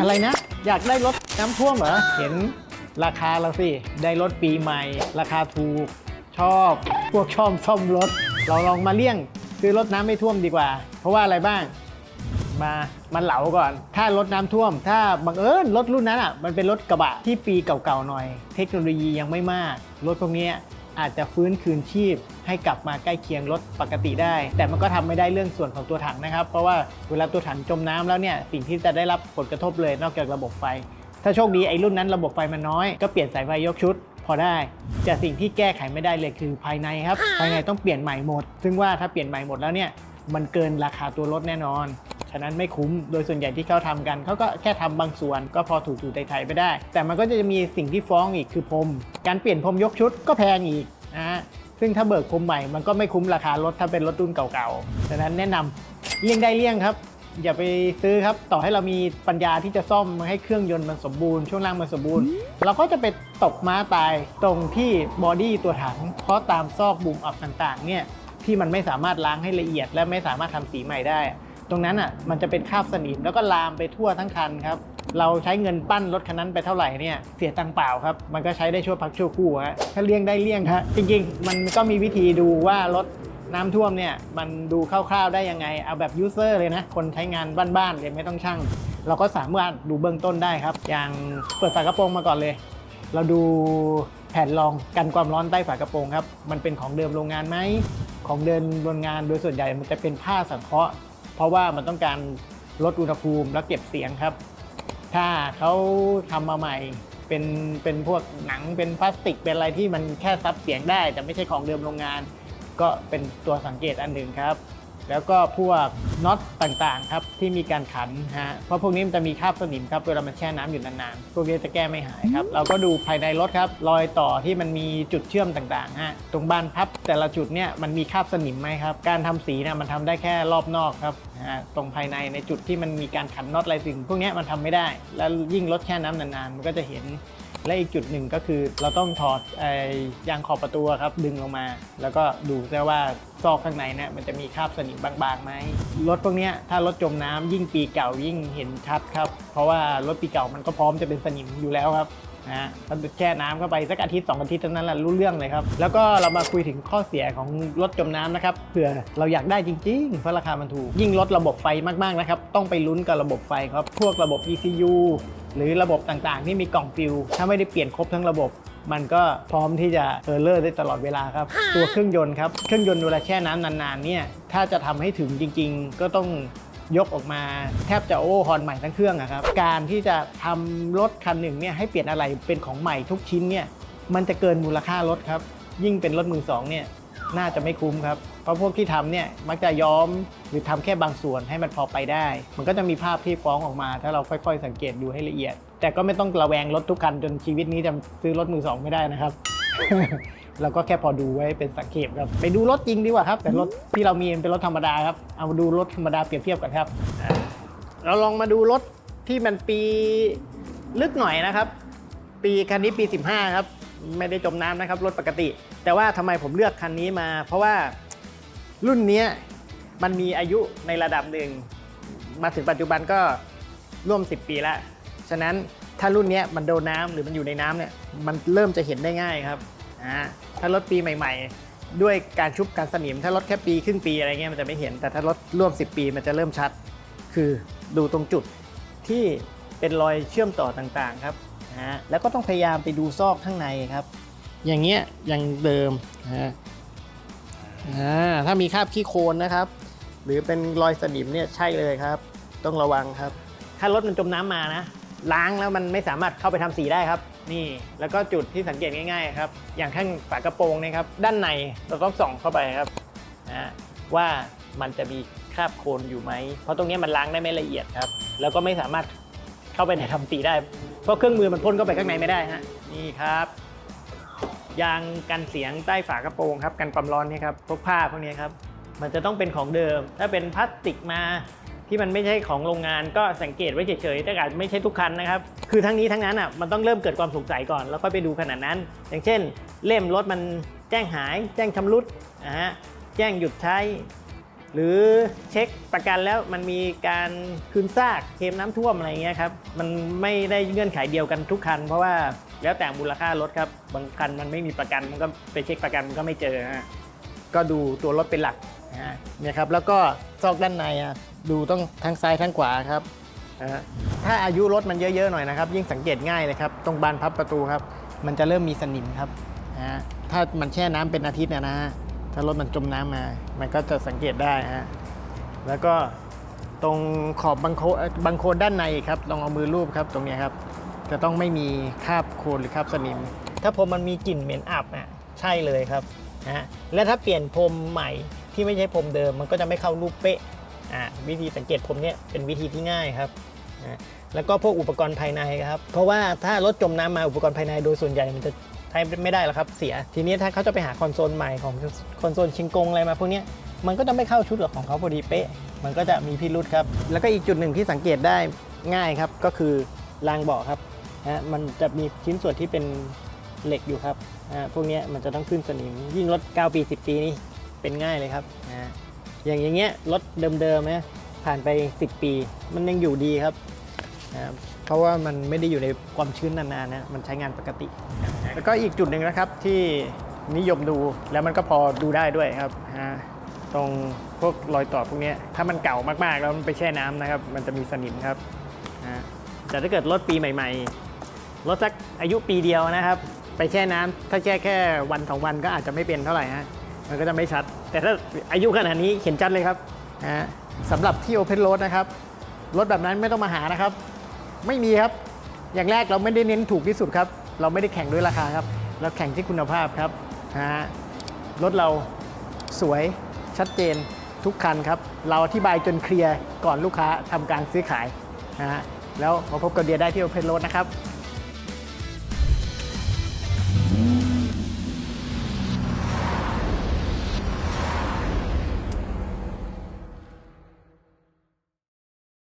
อะไรนะ อยากได้รถน้ำท่วมเหรอ เห็นราคาแล้วสิ ได้รถปีใหม่ ราคาถูก ชอบ พวกชอบซ่อมรถ เราลองมาเลี่ยง ซื้อรถน้ำไม่ท่วมดีกว่า เพราะว่าอะไรบ้าง มามันเหลาก่อน ถ้ารถน้ำท่วม ถ้าบังเอิญรถรุ่นนั้นอะ มันเป็นรถกระบะที่ปีเก่าๆหน่อย เทคโนโลยียังไม่มาก รถพวกเนี้ย อาจจะฟื้นคืนชีพ ให้กลับมาใกล้เคียงรถปกติได้ แต่มันก็ทำไม่ได้เรื่องส่วนของตัวถังนะครับ เพราะว่าเวลาตัวถังจมน้ำแล้วเนี่ยสิ่งที่จะได้รับผลกระทบเลยนอกจากระบบไฟ ถ้าโชคดีไอ้รุ่นนั้นระบบไฟมันน้อยก็เปลี่ยนสายไฟยกชุดพอได้แต่สิ่งที่แก้ไขไม่ได้เลยคือภายในครับ ภายในต้องเปลี่ยนใหม่หมด ซึ่งว่าถ้าเปลี่ยนใหม่หมดแล้วเนี่ยมันเกินราคาตัวรถแน่นอน ฉะนั้นไม่คุ้มโดยส่วนใหญ่ที่เขาทำกัน เขาก็แค่ทำบางส่วนก็พอถูถูไทยๆไปได้ แต่มันก็จะมีสิ่งที่ฟ้องอีกคือพรม การเปลี่ยนพรมยกชุดก็แพงอีกนะฮะซึ่งถ้าเบิกพรมใหม่มันก็ไม่คุ้มราคารถถ้าเป็นรถรุ่นเก่าๆฉะนั้นแนะนำเลี่ยงได้เลี่ยงครับอย่าไปซื้อครับ ต่อให้เรามีปัญญาที่จะซ่อมให้เครื่องยนต์มันสมบูรณ์ช่วงล่างมันสมบูรณ์ เราก็จะไปตกม้าตายตรงที่บอดี้ตัวถัง เพราะตามซอกบุ่มอับต่างๆเนี่ยที่มันไม่สามารถล้างให้ละเอียด และไม่สามารถทำสีใหม่ได้ ตรงนั้นอะมันจะเป็นคราบสนิมแล้วก็ลามไปทั่วทั้งคันครับเราใช้เงินปั้นรถคันนั้นไปเท่าไหร่เนี่ยเสียตังเปล่าครับ มันก็ใช้ได้ชั่วพักชั่วครู่ฮะถ้าเลี่ยงได้เลี่ยงฮะจริงๆ มันก็มีวิธีดูว่ารถน้ำท่วมเนี่ยมันดูคร่าวๆได้ยังไง เอาแบบยูเซอร์เลยนะ คนใช้งานบ้านๆเลยไม่ต้องช่าง เราก็สามารถดูเบื้องต้นได้ครับ อย่างเปิดฝากระโปรงมาก่อนเลย เราดูแผ่นรองกันความร้อนใต้ฝากระโปรงครับ มันเป็นของเดิมโรงงานไหมของเดิมโรงงานโดยส่วนใหญ่มันจะเป็นผ้าสังเคราะห์ เพราะว่ามันต้องการลดอุณหภูมิและเก็บเสียงครับ ถ้าเขาทำมาใหม่เป็นเป็นพวกหนังเป็นพลาสติกเป็นอะไรที่มันแค่ซับเสียงได้ แต่ไม่ใช่ของเดิมโรงงาน ก็เป็นตัวสังเกตอันหนึ่งครับ แล้วก็พวกน็อตต่างๆครับที่มีการขันฮะเพราะพวกนี้มันจะมีคราบสนิมครับเวลามันแช่น้ำอยู่นานๆพวกนี้จะแก้ไม่หายครับ เราก็ดูภายในรถครับรอยต่อที่มันมีจุดเชื่อมต่างๆฮะตรงบานพับแต่ละจุดเนี่ยมันมีคราบสนิมไหมครับ การทำสีเนี่ยมันทำได้แค่รอบนอกครับฮะตรงภายในในจุดที่มันมีการขันน็อตอะไรสิ่งพวกเนี้ยมันทำไม่ได้ แล้วยิ่งรถแช่น้ำนานๆมันก็จะเห็น และอีกจุดหนึ่งก็คือเราต้องถอดไอ้ยางขอบประตูครับดึงลงมา แล้วก็ดูซะว่าซอกข้างในเนี่ยมันจะมีคราบสนิมบางๆไหมรถพวกนี้ถ้ารถจมน้ำยิ่งปีเก่ายิ่งเห็นชัดครับ เพราะว่ารถปีเก่ามันก็พร้อมจะเป็นสนิมอยู่แล้วครับ นะฮะถ้าแช่น้ำเข้าไปสักอาทิตย์สองอาทิตย์เท่านั้นแหละรู้เรื่องเลยครับ แล้วก็เรามาคุยถึงข้อเสียของรถจมน้ำนะครับเผื่อเราอยากได้จริงๆ เพราะราคามันถูก ยิ่งลดระบบไฟมากๆนะครับ ต้องไปลุ้นกับระบบไฟครับ พวกระบบ ECU หรือระบบต่างๆ ที่มีกล่องฟิวถ้าไม่ได้เปลี่ยนครบทั้งระบบ มันก็พร้อมที่จะเออร์เลอร์ได้ตลอดเวลาครับ ตัวเครื่องยนต์ครับ เครื่องยนต์เวลาแช่น้ำนานๆเนี่ย ถ้าจะทำให้ถึงจริง ๆ ก็ต้อง ยกออกมาแทบจะโอเวอร์ฮอลใหม่ทั้งเครื่องอะครับ การที่จะทำรถคันหนึ่งเนี่ยให้เปลี่ยนอะไรเป็นของใหม่ทุกชิ้นเนี่ยมันจะเกินมูลค่ารถครับ ยิ่งเป็นรถมือสองเนี่ยน่าจะไม่คุ้มครับ เพราะพวกที่ทำเนี่ยมักจะย้อมหรือทำแค่บางส่วนให้มันพอไปได้ มันก็จะมีภาพที่ฟ้องออกมา ถ้าเราค่อยๆ สังเกตดูให้ละเอียด แต่ก็ไม่ต้องระแวงรถทุกคันจนชีวิตนี้จะซื้อรถมือสองไม่ได้นะครับ เราก็แค่พอดูไว้เป็นสังเกตครับ ไปดูรถจริงดีกว่าครับ แต่รถที่เรามีเป็นรถธรรมดาครับ เอาดูรถธรรมดาเปรียบเทียบกันครับ เราลองมาดูรถที่มันปีลึกหน่อยนะครับ ปีคันนี้ปี 15 ครับ ไม่ได้จมน้ำนะครับ รถปกติ แต่ว่าทำไมผมเลือกคันนี้มา เพราะว่ารุ่นนี้มันมีอายุในระดับหนึ่ง มาถึงปัจจุบันก็ร่วม 10 ปีแล้ว ฉะนั้นถ้ารุ่นนี้มันโดนน้ำหรือมันอยู่ในน้ำเนี่ย มันเริ่มจะเห็นได้ง่ายครับ อ่าถ้ารถปีใหม่ๆ ด้วยการชุบการสนิม ถ้ารถแค่ปีครึ่งปีอะไรเงี้ยมันจะไม่เห็น แต่ถ้ารถร่วม 10 ปีมันจะเริ่มชัด คือดูตรงจุดที่เป็นรอยเชื่อมต่อต่างๆครับนะฮะแล้วก็ต้องพยายามไปดูซอกข้างในครับ อย่างเงี้ยอย่างเดิมนะฮะอ่าถ้ามีคราบขี้โคลนนะครับ หรือเป็นรอยสนิมเนี่ยใช่เลยครับ ต้องระวังครับ ถ้ารถมันจมน้ำมานะ ล้างแล้วมันไม่สามารถเข้าไปทำสีได้ครับ นี่แล้วก็จุดที่สังเกตง่ายๆครับอย่างข้างฝากระโปรงเนะครับ ด้านในเราต้องส่องเข้าไปครับนะว่ามันจะมีคราบโคลนอยู่ไหม เพราะตรงนี้มันล้างได้ไม่ละเอียดครับ แล้วก็ไม่สามารถเข้าไปในทำสีได้ เพราะเครื่องมือมันพ่นเข้าไปข้างในไม่ได้ฮะนี่ครับยางกันเสียงใต้ฝากระโปรงครับกันความร้อนนี่ครับพวกผ้าพวกนี้ครับมันจะต้องเป็นของเดิม ถ้าเป็นพลาสติกมา ที่มันไม่ใช่ของโรงงานก็สังเกตไว้เฉยๆแต่อาจไม่ใช่ทุกคันนะครับ คือทั้งนี้ทั้งนั้นอะมันต้องเริ่มเกิดความสงสัยก่อน แล้วค่อยไปดูขนาดนั้น อย่างเช่น เล่มรถมันแจ้งหาย แจ้งชำรุดนะฮะแจ้งหยุดใช้ หรือเช็คประกันแล้วมันมีการคืนซากเคมน้ำท่วมอะไรเงี้ยครับมันไม่ได้เงื่อนไขเดียวกันทุกคัน เพราะว่าแล้วแต่มูลค่ารถครับบางคันมันไม่มีประกันมันก็ไปเช็คประกันมันก็ไม่เจอฮะก็ดูตัวรถเป็นหลัก เนี่ยครับแล้วก็ซอกด้านในอะดูต้องทั้งซ้ายทั้งขวาครับนะฮะถ้าอายุรถมันเยอะๆหน่อยนะครับ ยิ่งสังเกตง่ายเลยครับ ตรงบานพับประตูครับ มันจะเริ่มมีสนิมครับนะฮะถ้ามันแช่น้ำเป็นอาทิตย์นะนะฮะถ้ารถมันจมน้ำมา มันก็จะสังเกตได้ฮะแล้วก็ตรงขอบบังโคบังโคลนด้านในครับลองเอามือรูปครับตรงนี้ครับ จะต้องไม่มีคราบโคลนหรือคราบสนิม ถ้าพรมมันมีกลิ่นเหม็นอับอะใช่เลยครับนะและถ้าเปลี่ยนพรมใหม่ ที่ไม่ใช่พรมเดิมมันก็จะไม่เข้ารูปเป๊ะอ่าวิธีสังเกตพรมเนี้ยเป็นวิธีที่ง่ายครับนะแล้วก็พวกอุปกรณ์ภายในครับ เพราะว่าถ้ารถจมน้ำมาอุปกรณ์ภายในโดยส่วนใหญ่มันจะใช้ไม่ได้แล้วครับเสีย ทีนี้ถ้าเขาจะไปหาคอนโซลใหม่ของคอนโซลชิงกงอะไรมาพวกนี้มันก็จะไม่เข้าชุดหรอกของเขาพอดีเป๊ะ มันก็จะมีพิรุษครับ แล้วก็อีกจุดหนึ่งที่สังเกตได้ง่ายครับ ก็คือรางเบาะครับนะมันจะมีชิ้นส่วนที่เป็นเหล็กอยู่ครับนะพวกนี้มันจะต้องขึ้นสนิมยิ่งรถ 9 ปี 10 ปีนี่ เป็นง่ายเลยครับนะอย่างอย่างเงี้ยรถเดิมๆนะผ่านไป 10 ปี มันยังอยู่ดีครับนะเพราะว่ามันไม่ได้อยู่ในความชื้นนานๆนะมันใช้งานปกติ แล้วก็อีกจุดหนึ่งนะครับที่นิยมดูแล้วมันก็พอดูได้ด้วยครับฮะตรงพวกรอยต่อพวกนี้ถ้ามันเก่ามากๆแล้วมันไปแช่น้ำนะครับ มันจะมีสนิมครับฮะแต่ถ้าเกิดรถปีใหม่ ๆ รถสักอายุปีเดียวนะครับ ไปแช่น้ำถ้าแช่แค่วันสองวันก็อาจจะไม่เป็นเท่าไหร่ฮะ มันก็จะไม่ชัด แต่ถ้าอายุขนาดนี้เห็นชัดเลยครับฮะสำหรับที่โอเพนโรดนะครับ รถแบบนั้นไม่ต้องมาหานะครับ ไม่มีครับ อย่างแรกเราไม่ได้เน้นถูกที่สุดครับ เราไม่ได้แข่งด้วยราคาครับ เราแข่งที่คุณภาพครับนะรถเราสวยชัดเจนทุกคันครับ เราอธิบายจนเคลียร์ก่อนลูกค้าทำการซื้อขายนะฮะแล้วมาพบกับเดียได้ที่โอเพนโรดนะครับ